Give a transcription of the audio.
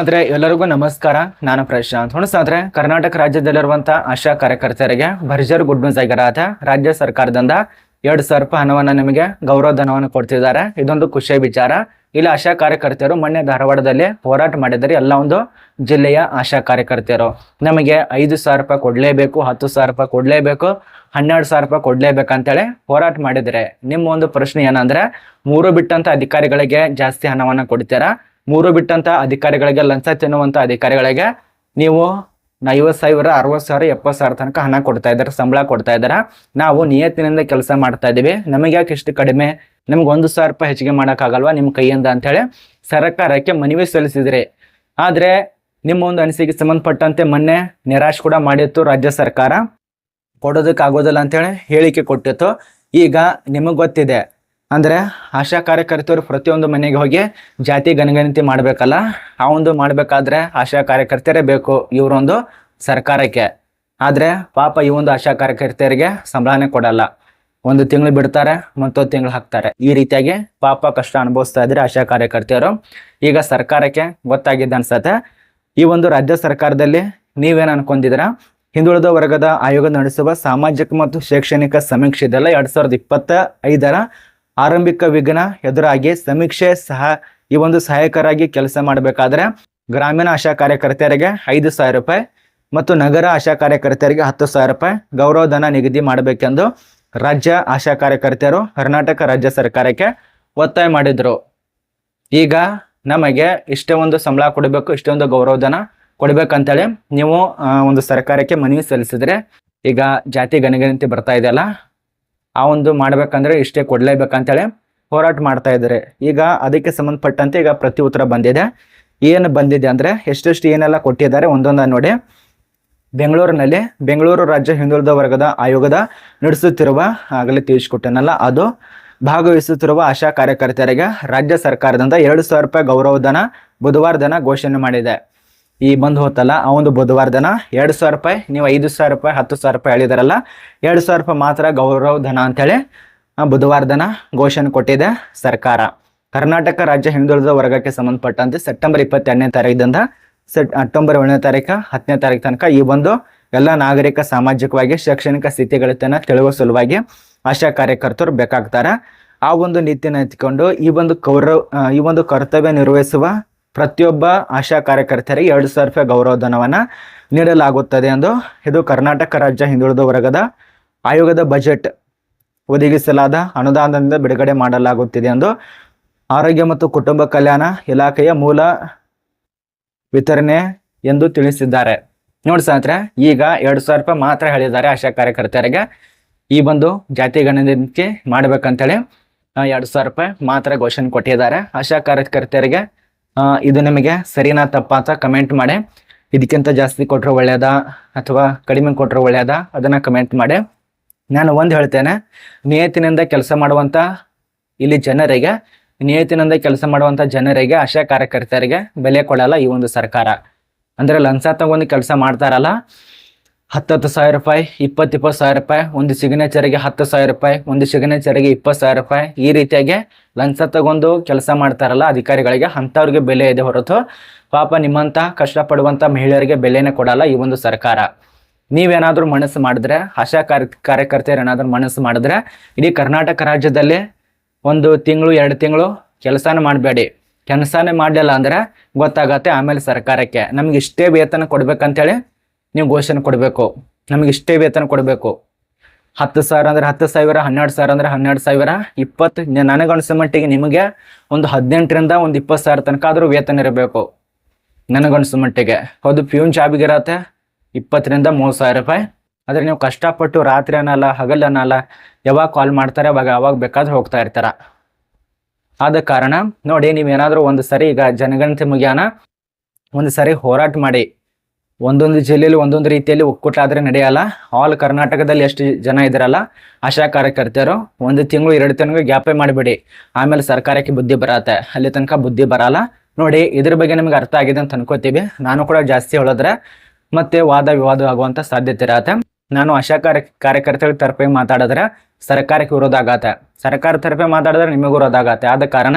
ಆದ್ರೆ ಎಲ್ಲರಿಗೂ ನಮಸ್ಕಾರ. ನಾನು ಪ್ರಶಾಂತ್. ಹುಣಸಾದ್ರೆ ಕರ್ನಾಟಕ ರಾಜ್ಯದಲ್ಲಿರುವಂತಹ ಆಶಾ ಕಾರ್ಯಕರ್ತರಿಗೆ ಭರ್ಜರ್ ಗುಡ್ ನ್ಯೂಸ್ ಆಗಿರಾದ ರಾಜ್ಯ ಸರ್ಕಾರದಿಂದ ಎರಡ್ ಸಾವಿರ ರೂಪಾಯಿ ಹಣವನ್ನ ನಿಮಗೆ ಗೌರವ ಧನವನ್ನು ಕೊಡ್ತಿದ್ದಾರೆ. ಇದೊಂದು ಖುಷಿಯ ವಿಚಾರ. ಇಲ್ಲಿ ಆಶಾ ಕಾರ್ಯಕರ್ತರು ಮೊನ್ನೆ ಧಾರವಾಡದಲ್ಲಿ ಹೋರಾಟ ಮಾಡಿದರೆ ಎಲ್ಲ ಒಂದು ಜಿಲ್ಲೆಯ ಆಶಾ ಕಾರ್ಯಕರ್ತರು ನಮಗೆ ಐದು ಸಾವಿರ ರೂಪಾಯಿ ಕೊಡ್ಲೇಬೇಕು, ಹತ್ತು ಸಾವಿರ ರೂಪಾಯಿ ಕೊಡ್ಲೇಬೇಕು, ಹನ್ನೆರಡು ಸಾವಿರ ರೂಪಾಯಿ ಕೊಡ್ಲೇಬೇಕಂತೇಳಿ ಹೋರಾಟ ಮಾಡಿದರೆ ನಿಮ್ಮ ಒಂದು ಪ್ರಶ್ನೆ ಏನಂದ್ರೆ, ಮೂರು ಬಿಟ್ಟಂತ ಅಧಿಕಾರಿಗಳಿಗೆ ಜಾಸ್ತಿ ಹಣವನ್ನ ಕೊಡ್ತೀರಾ? ಮೂರು ಬಿಟ್ಟಂತ ಅಧಿಕಾರಿಗಳಿಗೆ ಲಂಚ ತಿನ್ನುವಂತ ಅಧಿಕಾರಿಗಳಿಗೆ ನೀವು ಐವತ್ತು ಸಾವಿರ, ಅರವತ್ತು ಸಾವಿರ, ಎಪ್ಪತ್ತು ಸಾವಿರ ತನಕ ಹಣ ಕೊಡ್ತಾ ಇದ್ದಾರೆ, ಸಂಬಳ ಕೊಡ್ತಾ ಇದ್ದಾರೆ. ನಾವು ನಿಯತ್ತಿನಿಂದ ಕೆಲಸ ಮಾಡ್ತಾ ಇದ್ದೀವಿ. ನಮಗೆ ಯಾಕೆ ಇಷ್ಟು ಕಡಿಮೆ? ನಮ್ಗೆ ಒಂದು ಸಾವಿರ ರೂಪಾಯಿ ಹೆಚ್ಚಿಗೆ ಮಾಡೋಕ್ಕಾಗಲ್ವಾ ನಿಮ್ಮ ಕೈಯಿಂದ ಅಂತೇಳಿ ಸರ್ಕಾರಕ್ಕೆ ಮನವಿ ಸಲ್ಲಿಸಿದ್ರಿ. ಆದರೆ ನಿಮ್ಮ ಒಂದು ಅನಿಸಿಕೆ ಸಂಬಂಧಪಟ್ಟಂತೆ ಮೊನ್ನೆ ನಿರಾಶ್ ಕೂಡ ಮಾಡಿತ್ತು ರಾಜ್ಯ ಸರ್ಕಾರ. ಕೊಡೋದಕ್ಕಾಗೋದಿಲ್ಲ ಅಂತೇಳಿ ಹೇಳಿಕೆ ಕೊಟ್ಟಿತ್ತು. ಈಗ ನಿಮಗೆ ಗೊತ್ತಿದೆ. ಅಂದ್ರೆ ಆಶಾ ಕಾರ್ಯಕರ್ತರು ಪ್ರತಿಯೊಂದು ಮನೆಗೆ ಹೋಗಿ ಜಾತಿ ಗಣಗಣತಿ ಮಾಡಬೇಕಲ್ಲ, ಆ ಒಂದು ಮಾಡಬೇಕಾದ್ರೆ ಆಶಾ ಕಾರ್ಯಕರ್ತರೇ ಬೇಕು ಇವರೊಂದು ಸರ್ಕಾರಕ್ಕೆ. ಆದರೆ ಪಾಪ ಈ ಒಂದು ಆಶಾ ಕಾರ್ಯಕರ್ತರಿಗೆ ಸಂಬಳನೇ ಕೊಡಲ್ಲ. ಒಂದು ತಿಂಗಳು ಬಿಡ್ತಾರೆ, ಮತ್ತೊಂದು ತಿಂಗಳು ಹಾಕ್ತಾರೆ. ಈ ರೀತಿಯಾಗಿ ಪಾಪ ಕಷ್ಟ ಅನುಭವಿಸ್ತಾ ಇದ್ರೆ ಆಶಾ ಕಾರ್ಯಕರ್ತೆಯರು. ಈಗ ಸರ್ಕಾರಕ್ಕೆ ಗೊತ್ತಾಗಿದ್ದ ಅನ್ಸತ್ತೆ. ಈ ಒಂದು ರಾಜ್ಯ ಸರ್ಕಾರದಲ್ಲಿ ನೀವೇನು ಅನ್ಕೊಂಡಿದ್ದೀರಾ? ಹಿಂದುಳಿದ ವರ್ಗದ ಆಯೋಗ ನಡೆಸುವ ಸಾಮಾಜಿಕ ಮತ್ತು ಶೈಕ್ಷಣಿಕ ಸಮೀಕ್ಷೆ ಇದೆಲ್ಲ ಎರಡ್ ಸಾವಿರದ ಇಪ್ಪತ್ತ ಐದರ ಆರಂಭಿಕ ವಿಘ್ನ ಎದುರಾಗಿ ಸಮೀಕ್ಷೆ ಸಹ ಈ ಒಂದು ಸಹಾಯಕರಾಗಿ ಕೆಲಸ ಮಾಡಬೇಕಾದ್ರೆ ಗ್ರಾಮೀಣ ಆಶಾ ಕಾರ್ಯಕರ್ತೆಯರಿಗೆ ಐದು ಸಾವಿರ ರೂಪಾಯಿ ಮತ್ತು ನಗರ ಆಶಾ ಕಾರ್ಯಕರ್ತೆಯರಿಗೆ ಹತ್ತು ಸಾವಿರ ರೂಪಾಯಿ ಗೌರವಧನ ನಿಗದಿ ಮಾಡಬೇಕೆಂದು ರಾಜ್ಯ ಆಶಾ ಕಾರ್ಯಕರ್ತೆಯರು ಕರ್ನಾಟಕ ರಾಜ್ಯ ಸರ್ಕಾರಕ್ಕೆ ಒತ್ತಾಯ ಮಾಡಿದ್ರು. ಈಗ ನಮಗೆ ಇಷ್ಟೇ ಒಂದು ಸಂಬಳ ಕೊಡಬೇಕು, ಇಷ್ಟೇ ಒಂದು ಗೌರವಧನ ಕೊಡ್ಬೇಕಂತೇಳಿ ನೀವು ಒಂದು ಸರ್ಕಾರಕ್ಕೆ ಮನವಿ ಸಲ್ಲಿಸಿದ್ರೆ ಈಗ ಜಾತಿ ಗಣಗಣತಿ ಬರ್ತಾ ಇದೆಯಲ್ಲ ಆ ಒಂದು ಮಾಡಬೇಕಂದ್ರೆ ಇಷ್ಟೇ ಕೊಡ್ಲೇಬೇಕಂತೇಳಿ ಹೋರಾಟ ಮಾಡ್ತಾ ಇದ್ದಾರೆ. ಈಗ ಅದಕ್ಕೆ ಸಂಬಂಧಪಟ್ಟಂತೆ ಈಗ ಪ್ರತಿ ಉತ್ತರ ಬಂದಿದೆ. ಏನು ಬಂದಿದೆ ಅಂದ್ರೆ ಎಷ್ಟೆಷ್ಟು ಏನೆಲ್ಲ ಕೊಟ್ಟಿದ್ದಾರೆ ಒಂದೊಂದ ನೋಡಿ. ಬೆಂಗಳೂರಿನಲ್ಲಿ ಬೆಂಗಳೂರು ರಾಜ್ಯ ಹಿಂದುಳಿದ ವರ್ಗದ ಆಯೋಗದ ನಡೆಸುತ್ತಿರುವ ಆಗಲೇ ತಿಳಿಸ್ಕೊಟ್ಟನಲ್ಲ ಅದು. ಭಾಗವಹಿಸುತ್ತಿರುವ ಆಶಾ ಕಾರ್ಯಕರ್ತರಿಗೆ ರಾಜ್ಯ ಸರ್ಕಾರದಿಂದ ಎರಡು ಸಾವಿರ ರೂಪಾಯಿ ಗೌರವಧನ ಬುಧವಾರ ಘೋಷಣೆ ಮಾಡಿದೆ. ಈ ಬಂದು ಹೋತಲ್ಲ ಒಂದು ಬುಧವಾರ ದಿನ ಎರಡು ಸಾವಿರ ರೂಪಾಯಿ, ನೀವು ಐದು ಸಾವಿರ ರೂಪಾಯಿ, ಹತ್ತು ಸಾವಿರ ರೂಪಾಯಿ ಹೇಳಿದಾರಲ್ಲ, ಎರಡು ಸಾವಿರ ರೂಪಾಯಿ ಮಾತ್ರ ಗೌರವ ಧನ ಅಂತೇಳಿ ಬುಧವಾರ ದಿನ ಘೋಷಣೆ ಕೊಟ್ಟಿದೆ ಸರ್ಕಾರ. ಕರ್ನಾಟಕ ರಾಜ್ಯ ಹಿಂದುಳಿದ ವರ್ಗಕ್ಕೆ ಸಂಬಂಧಪಟ್ಟಂತೆ ಸೆಪ್ಟೆಂಬರ್ ಇಪ್ಪತ್ತೆರಡನೇ ತಾರೀಕಿನಿಂದ ಸೆಟ್, ಅಕ್ಟೋಬರ್ ಏಳನೇ ತಾರೀಕು ಹತ್ತನೇ ತಾರೀಕು ತನಕ ಈ ಒಂದು ಎಲ್ಲ ನಾಗರಿಕ ಸಾಮಾಜಿಕವಾಗಿ, ಶೈಕ್ಷಣಿಕ ಸ್ಥಿತಿಗಳನ್ನ ತಿಳುವ ಸಲುವಾಗಿ ಆಶಾ ಕಾರ್ಯಕರ್ತರು ಬೇಕಾಗ್ತಾರೆ. ಆ ಒಂದು ನೀತಿನ ಎತ್ಕೊಂಡು ಈ ಒಂದು ಕೌರವ್ ಈ ಒಂದು ಕರ್ತವ್ಯ ನಿರ್ವಹಿಸುವ ಪ್ರತಿಯೊಬ್ಬ ಆಶಾ ಕಾರ್ಯಕರ್ತರಿಗೆ ಎರಡು ಸಾವಿರ ರೂಪಾಯಿ ಗೌರವಧನವನ್ನು ನೀಡಲಾಗುತ್ತದೆ ಎಂದು ಇದು ಕರ್ನಾಟಕ ರಾಜ್ಯ ಹಿಂದುಳಿದ ವರ್ಗದ ಆಯೋಗದ ಬಜೆಟ್ ಒದಗಿಸಲಾದ ಅನುದಾನದಿಂದ ಬಿಡುಗಡೆ ಮಾಡಲಾಗುತ್ತಿದೆ ಎಂದು ಆರೋಗ್ಯ ಮತ್ತು ಕುಟುಂಬ ಕಲ್ಯಾಣ ಇಲಾಖೆಯ ಮೂಲ ವಿತರಣೆ ಎಂದು ತಿಳಿಸಿದ್ದಾರೆ. ನೋಡಿ ಸ್ನೇಹಿತರೆ, ಈಗ ಎರಡು ಸಾವಿರ ರೂಪಾಯಿ ಮಾತ್ರ ಹೇಳಿದ್ದಾರೆ ಆಶಾ ಕಾರ್ಯಕರ್ತರಿಗೆ ಈ ಒಂದು ಜಾತಿ ಗಣನಿಕೆ ಮಾಡ್ಬೇಕಂತೇಳಿ ಎರಡು ಸಾವಿರ ರೂಪಾಯಿ ಮಾತ್ರ ಘೋಷಣೆ ಕೊಟ್ಟಿದ್ದಾರೆ ಆಶಾ ಕಾರ್ಯಕರ್ತರಿಗೆ ಇದು ನಿಮಗೆ ಸರಿನಾ ತಪ್ಪಾ ಅಂತ ಕಮೆಂಟ್ ಮಾಡಿ. ಇದಕ್ಕಿಂತ ಜಾಸ್ತಿ ಕೊಟ್ಟರೆ ಒಳ್ಳೆಯದ ಅಥವಾ ಕಡಿಮೆ ಕೊಟ್ಟರೆ ಒಳ್ಳೆಯದ ಅದನ್ನು ಕಮೆಂಟ್ ಮಾಡಿ. ನಾನು ಒಂದು ಹೇಳ್ತೇನೆ, ನಿಯತ್ತಿನಿಂದ ಕೆಲಸ ಮಾಡುವಂಥ ಇಲ್ಲಿ ಜನರಿಗೆ, ನಿಯತ್ತಿನಿಂದ ಕೆಲಸ ಮಾಡುವಂಥ ಜನರಿಗೆ, ಆಶಾ ಕಾರ್ಯಕರ್ತರಿಗೆ ಬೆಲೆ ಕೊಡಲ್ಲ ಈ ಒಂದು ಸರ್ಕಾರ. ಅಂದರೆ ಲಂಚ ತಗೊಂಡು ಕೆಲಸ ಮಾಡ್ತಾರಲ್ಲ ಹತ್ತತ್ತು ಸಾವಿರ ರೂಪಾಯಿ, ಇಪ್ಪತ್ತು ಇಪ್ಪತ್ತು ಸಾವಿರ ರೂಪಾಯಿ, ಒಂದು ಸಿಗ್ನೇಚರ್ಗೆ ಹತ್ತು ಸಾವಿರ ರೂಪಾಯಿ, ಒಂದು ಸಿಗ್ನೇಚರ್ಗೆ ಇಪ್ಪತ್ತು ಸಾವಿರ ರೂಪಾಯಿ. ಈ ರೀತಿಯಾಗಿ ಲಂಚ ತಗೊಂಡು ಕೆಲಸ ಮಾಡ್ತಾರಲ್ಲ ಅಧಿಕಾರಿಗಳಿಗೆ, ಅಂಥವ್ರಿಗೆ ಬೆಲೆ ಇದೆ ಹೊರತು. ಪಾಪ ನಿಮ್ಮಂಥ ಕಷ್ಟಪಡುವಂಥ ಮಹಿಳೆಯರಿಗೆ ಬೆಲೆನೇ ಕೊಡಲ್ಲ ಈ ಒಂದು ಸರ್ಕಾರ. ನೀವೇನಾದರೂ ಮನಸ್ಸು ಮಾಡಿದ್ರೆ, ಆಶಾ ಕಾರ್ಯ, ಕಾರ್ಯಕರ್ತೆಯರು ಏನಾದರೂ ಮನಸ್ಸು ಮಾಡಿದ್ರೆ, ಇಡೀ ಕರ್ನಾಟಕ ರಾಜ್ಯದಲ್ಲಿ ಒಂದು ತಿಂಗಳು, ಎರಡು ತಿಂಗಳು ಕೆಲಸನ ಮಾಡಬೇಡಿ. ಕೆಲಸನೇ ಮಾಡಲಿಲ್ಲ ಅಂದರೆ ಗೊತ್ತಾಗತ್ತೆ ಆಮೇಲೆ ಸರ್ಕಾರಕ್ಕೆ. ನಮ್ಗೆ ಇಷ್ಟೇ ವೇತನ ಕೊಡ್ಬೇಕಂತೇಳಿ ನೀವು ಘೋಷಣೆ ಕೊಡಬೇಕು. ನಮಗೆ ಇಷ್ಟೇ ವೇತನ ಕೊಡಬೇಕು. ಹತ್ತು ಸಾವಿರ ಅಂದ್ರೆ ಹತ್ತು ಸಾವಿರ, ಹನ್ನೆರಡು ಸಾವಿರ ಅಂದ್ರೆ ಹನ್ನೆರಡು ಸಾವಿರ, ಇಪ್ಪತ್ತು ನ- ನನಗನ್ಸೋ ಮಟ್ಟಿಗೆ ನಿಮಗೆ ಒಂದು ಹದಿನೆಂಟರಿಂದ ಒಂದು ಇಪ್ಪತ್ತು ಸಾವಿರ ತನಕ ಆದರೂ ವೇತನ ಇರಬೇಕು. ನನಗನ್ಸೋ ಮಟ್ಟಿಗೆ. ಹೌದು ಪ್ಯೂನ್ ಜಾಬಿಗೆ ಇರತ್ತೆ. ಇಪ್ಪತ್ತರಿಂದ ಮೂವತ್ತು ಸಾವಿರ ರೂಪಾಯಿ. ಆದರೆ ನೀವು ಕಷ್ಟಪಟ್ಟು ರಾತ್ರಿ ಅನ್ನಲ್ಲ, ಹಗಲ್ ಅನ್ನಲ್ಲ, ಯಾವಾಗ ಕಾಲ್ ಮಾಡ್ತಾರೆ, ಅವಾಗ ಯಾವಾಗ ಬೇಕಾದ್ರೆ ಹೋಗ್ತಾ ಇರ್ತಾರ. ಆದ ಕಾರಣ ನೋಡಿ, ನೀವೇನಾದರೂ ಒಂದು ಸರಿ ಈಗ ಜನಗಣತಿ ಮುಗಿಯಾನ ಒಂದು ಸರಿ ಹೋರಾಟ ಮಾಡಿ. ಒಂದೊಂದು ಜಿಲ್ಲೆಯಲ್ಲಿ ಒಂದೊಂದು ರೀತಿಯಲ್ಲಿ ಒಕ್ಕೂಟ ಆದರೆ ನಡೆಯಲ್ಲ. ಆಲ್ ಕರ್ನಾಟಕದಲ್ಲಿ ಎಷ್ಟು ಜನ ಇದ್ದಾರಲ್ಲ ಆಶಾ ಕಾರ್ಯಕರ್ತರು ಒಂದು ತಿಂಗಳು, ಎರಡು ತಿಂಗಳು ಗ್ಯಾಪೆ ಮಾಡಿಬಿಡಿ. ಆಮೇಲೆ ಸರ್ಕಾರಕ್ಕೆ ಬುದ್ಧಿ ಬರತ್ತೆ. ಅಲ್ಲಿ ತನಕ ಬುದ್ಧಿ ಬರಲ್ಲ. ನೋಡಿ, ಇದ್ರ ಬಗ್ಗೆ ನಮ್ಗೆ ಅರ್ಥ ಆಗಿದೆ ಅಂತ ಅನ್ಕೋತೀವಿ. ನಾನು ಕೂಡ ಜಾಸ್ತಿ ಹೇಳಿದ್ರೆ ಮತ್ತೆ ವಾದ ವಿವಾದ ಆಗುವಂತ ಸಾಧ್ಯತೆ ಇರತ್ತೆ. ನಾನು ಆಶಾ ಕಾರ್ಯ ಕಾರ್ಯಕರ್ತರ ತರಪೇ ಮಾತಾಡಿದ್ರೆ ಸರ್ಕಾರಕ್ಕೆ ವಿರೋಧ ಆಗತ್ತೆ. ಸರ್ಕಾರ ತರಪೇ ಮಾತಾಡಿದ್ರೆ ನಿಮಗೂ ವಿರೋಧ ಆಗತ್ತೆ. ಆದ ಕಾರಣ